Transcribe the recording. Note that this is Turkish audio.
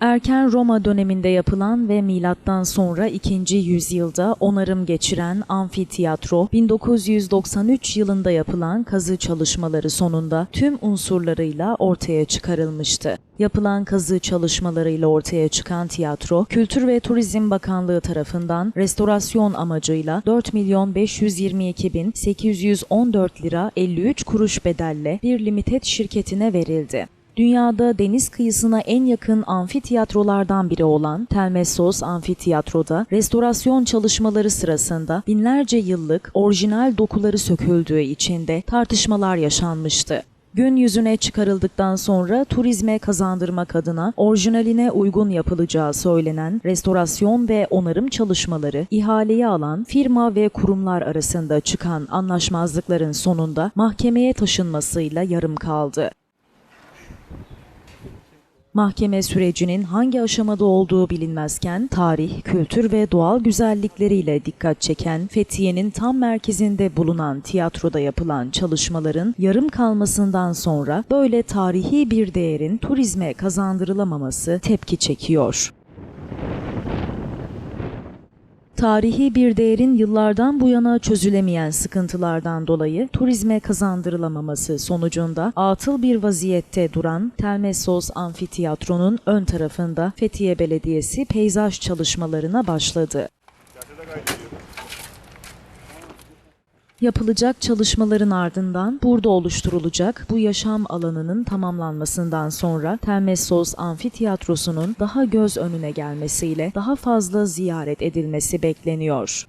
Erken Roma döneminde yapılan ve milattan sonra 2. yüzyılda onarım geçiren amfiteyatro 1993 yılında yapılan kazı çalışmaları sonunda tüm unsurlarıyla ortaya çıkarılmıştı. Yapılan kazı çalışmalarıyla ortaya çıkan tiyatro, Kültür ve Turizm Bakanlığı tarafından restorasyon amacıyla 4 milyon 522 bin 814 lira 53 kuruş bedelle bir limited şirketine verildi. Dünyada deniz kıyısına en yakın amfitiyatrolardan biri olan Telmessos Amfitiyatro'da restorasyon çalışmaları sırasında binlerce yıllık orijinal dokuları söküldüğü için de tartışmalar yaşanmıştı. Gün yüzüne çıkarıldıktan sonra turizme kazandırmak adına orijinaline uygun yapılacağı söylenen restorasyon ve onarım çalışmaları ihaleye alan firma ve kurumlar arasında çıkan anlaşmazlıkların sonunda mahkemeye taşınmasıyla yarım kaldı. Mahkeme sürecinin hangi aşamada olduğu bilinmezken tarih, kültür ve doğal güzellikleriyle dikkat çeken Fethiye'nin tam merkezinde bulunan tiyatroda yapılan çalışmaların yarım kalmasından sonra böyle tarihi bir değerin turizme kazandırılamaması tepki çekiyor. Tarihi bir değerin yıllardan bu yana çözülemeyen sıkıntılardan dolayı turizme kazandırılamaması sonucunda atıl bir vaziyette duran Telmessos Amfiteyatro'nun ön tarafında Fethiye Belediyesi peyzaj çalışmalarına başladı. Yapılacak çalışmaların ardından burada oluşturulacak bu yaşam alanının tamamlanmasından sonra Telmessos Amfiteyatrosu'nun daha göz önüne gelmesiyle daha fazla ziyaret edilmesi bekleniyor.